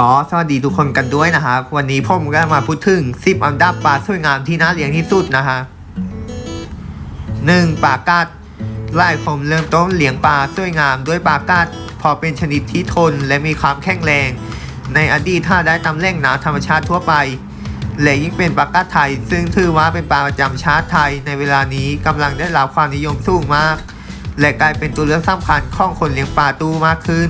ก็สวัสดีทุกคนกันด้วยนะครับ วันนี้ผมก็มาพูดถึง 10 อันดับปลาสวยงามที่น่าเลี้ยงที่สุดนะฮะหนึ่งปลากัดหลายคนเริ่มต้นเลี้ยงปลาสวยงามด้วยปลากัด พอเป็นชนิดที่ทนและมีความแข็งแรง ในอดีตถ้าได้ตำแหล่งน้ำธรรมชาติทั่วไปและยิ่งเป็นปลากัดไทย ซึ่งถือว่าเป็นปลาประจำชาติไทย ในเวลานี้กำลังได้รับความนิยมสูงมาก และกลายเป็นตัวเลือกสำคัญของคนเลี้ยงปลาตู้มากขึ้น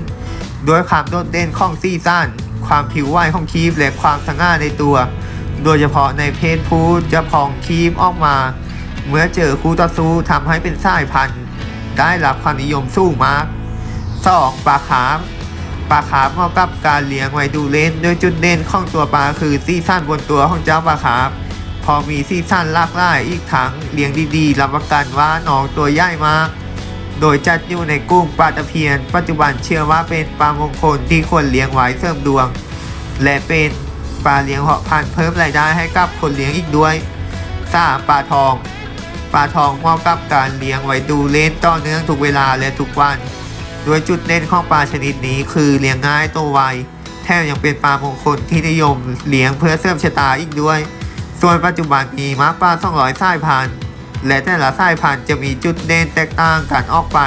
ด้วยความโดดเด่นของซีซั่น ความผิวไหวของคีฟและความสง่าในตัว โดยเฉพาะในเพศผู้จะพองคีฟออกมา เมื่อเจอคู่ต่อสู้ทำให้เป็นสายพันธุ์ ได้รับความนิยมสูงมาก 2. ปลาคาร์ฟปลาคาร์ฟเหมาะกับการเลี้ยงไว้ดูเล่นโดยจุดเด่นของตัวปลาคือซีซั่นบนตัวของเจ้าปลาคาร์ฟพอมีซีซั่นหลากหลายอีกทั้งเลี้ยงดีๆรับประกันว่าน้องตัวใหญ่มาก โดยจัดอยู่ในกลุ่มปลาตะเพียน ปัจจุบันเชื่อว่าเป็นปลามงคลที่ควรเลี้ยงไว้เสริมดวง และเป็นปลาเลี้ยงเพาะพันธุ์เพิ่มรายได้ให้กับคนเลี้ยงอีกด้วย 3. ปลาทอง ปลาทองเหมาะกับการเลี้ยงไว้ดูเล่นต่อเนื่องทุกเวลาและทุกวันโดยจุดเด่นของปลาชนิดนี้คือเลี้ยงง่ายโตไวแถมยังเป็นปลามงคลที่นิยมเลี้ยงเพื่อเสริมชะตาอีกด้วย ส่วนปัจจุบันมีมากกว่า200สายพันธุ์ และแต่ละสายพันธุ์จะมีจุดเด่นแตกต่างกันออกไป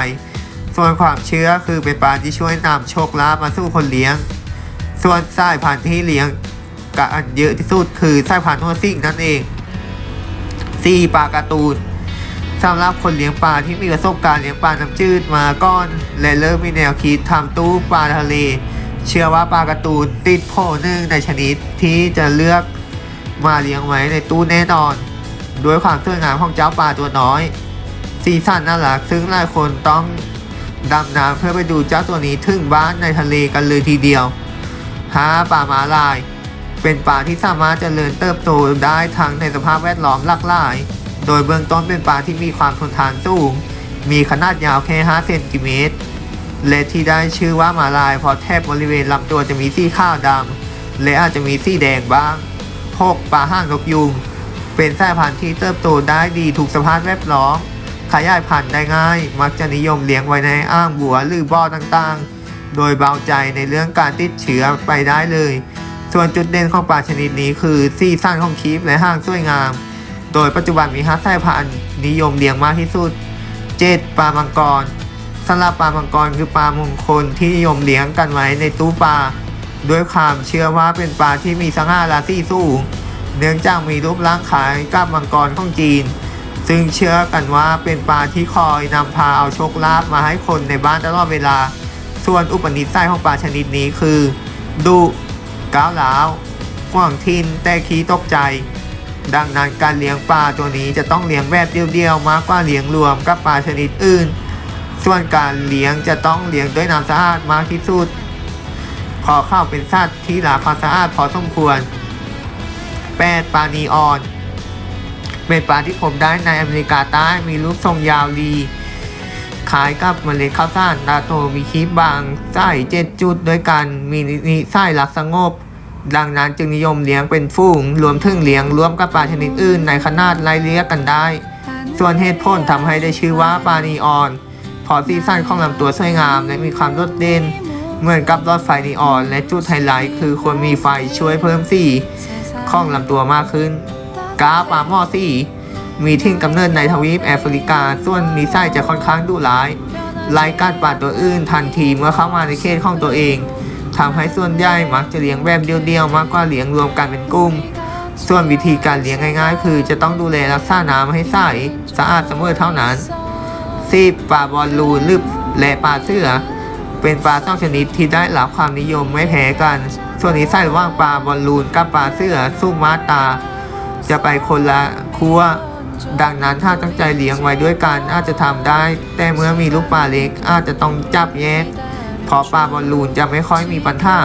ส่วนความเชื่อคือเป็นปลาที่ช่วยนำโชคลาภมาสู่คนเลี้ยง ส่วนสายพันธุ์ที่เลี้ยงกันเยอะที่สุดคือสายพันธุ์หัวซิ่งนั่นเอง 4. ปลาการ์ตูนสำหรับคนเลี้ยงปลาที่มีประสบการณ์เลี้ยงปลาน้ำจืดมาก่อน และเริ่มมีแนวคิดทำตู้ปลาทะเล เชื่อว่าปลาการ์ตูนติดโผหนึ่งในชนิดที่จะเลือกมาเลี้ยงไว้ในตู้แน่นอน ด้วยความสวยงามของเจ้าปลาตัวน้อย สีสันน่ารักซึ่งหลายคนต้องดำน้ำเพื่อไปดูเจ้าตัวนี้ถึงบ้านในทะเลกันเลยทีเดียว 5. ปลาหมาลาย เป็นปลาที่สามารถเจริญเติบโตได้ทั้งในสภาพแวดล้อมหลากหลาย โดยเบื้องต้นเป็นปลาที่มีความทนทานสูง มีขนาดยาวแค่ 5 เซนติเมตร และที่ได้ชื่อว่าหมาลายเพราะแทบบริเวณลำตัวจะมีสีขาวดำและอาจจะมีสีแดงบ้าง 6. ปลาห้างนกยูง เป็นสายพันธุ์ที่เติบโตได้ดีถูกสภาพแวดล้อม ขยายพันธุ์ได้ง่าย มักจะนิยมเลี้ยงไว้ในอ่างบัวหรือบ่อต่างๆ โดยเบาใจในเรื่องการติดเชื้อไปได้เลย ส่วนจุดเด่นของปลาชนิดนี้คือสีสันของคีฟและห้างสวยงาม โดยปัจจุบันมีห้าสายพันธุ์นิยมเลี้ยงมากที่สุด 7. ปลามังกรสำหรับปลามังกรคือปลามงคลที่นิยมเลี้ยงกันไว้ในตู้ปลาด้วยความเชื่อว่าเป็นปลาที่มีสง่าราศีสูง เนื่องจากมีรูปร่างคล้ายกับมังกรของจีน ซึ่งเชื่อกันว่าเป็นปลาที่คอยนำพาเอาโชคลาภมาให้คนในบ้านตลอดเวลา ส่วนอุปนิสัยของปลาชนิดนี้คือดุก้าวร้าวห่วงทินแต่ขี้ตกใจ ดังนั้นการเลี้ยงปลาตัวนี้จะต้องเลี้ยงแบบเดียวๆ มากกว่าเลี้ยงรวมกับปลาชนิดอื่น ส่วนการเลี้ยงจะต้องเลี้ยงด้วยน้ำสะอาดมากที่สุดขอเข้าเป็นสัตว์ที่รักความสะอาดพอสมควร 8. ปลานีออน เป็นปลาที่ผมได้ในอเมริกาใต้มีรูปทรงยาวดีคล้ายกับเมล็ดข้าวสารตาโตมีคีบบางไส้เจ็ดจุดด้วยกันมีนิสัยรักสงบ ดังนั้นจึงนิยมเลี้ยงเป็นฝูง รวมถึงเลี้ยงร่วมกับปลาชนิดอื่นในขนาดไล่เลี้ยงกันได้ ส่วนเหตุผลทำให้ได้ชื่อว่าปลานีออนเพราะสีสันของลำตัวสวยงาม และมีความโดดเด่นเหมือนกับหลอดไฟนีออน และจุดไฮไลท์คือควรมีไฟช่วยเพิ่มสี ของลำตัวมากขึ้น กาปลาหม้อสีมีทิ้งกำเนิดในทวีปแอฟริกา ส่วนนิสัยจะค่อนข้างดุร้ายไล่กัดปลาตัวอื่นทันทีเมื่อเข้ามาในเขตของตัวเองทำให้ส่วนใหญ่มักจะเลี้ยงแบบเดียวๆ มากกว่าเลี้ยงรวมกันเป็นกลุ่ม ส่วนวิธีการเลี้ยงง่าย ๆ คือจะต้องดูแลรักษาน้ำให้ใสสะอาดเสมอเท่านั้น 10. ปลาบอลลูนลึบและปลาเสือ เป็นปลาสองชนิดที่ได้รับความนิยมไม่แพ้กัน ส่วนนิสัยระหว่างปลาบอลลูนกับปลาเสือสู้มาตา จะไปคนละคัวดังนั้นถ้าตั้งใจเลี้ยงไว้ด้วยกันอาจจะทำได้ แต่เมื่อมีลูกปลาเล็กอาจจะต้องจับแยกเพราะปลาบอลลูนจะไม่ค่อยมีปัญหา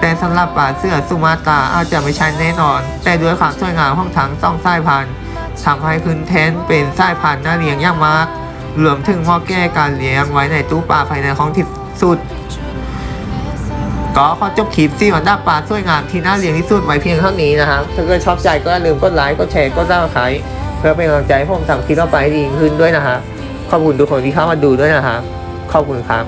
แต่สำหรับปลาเสือสุมาตาอาจจะไม่ใช่แน่นอน แต่ด้วยความสวยงามของทั้งสองสายพันธุ์ทำให้ขึ้นแทนเป็นสายพันธุ์น่าเลี้ยงย่างมากรวมถึงเหมาแก้การเลี้ยงไว้ในตู้ปลาภายในห้องที่สุด ก็ขอจบคลิปซี่มันด้าปลาสวยงามที่น่าเลี้ยงที่สุดไว้เพียงเท่านี้นะครับถ้าเกิดชอบใจก็อย่าลืมกดไลค์กดแชร์กดซับสไครต์เพื่อเป็นกำลังใจให้ผมทำคลิปต่อไปให้ดีขึ้นด้วยนะครับขอบคุณทุกคนที่เข้ามาดูด้วยนะครับขอบคุณครับ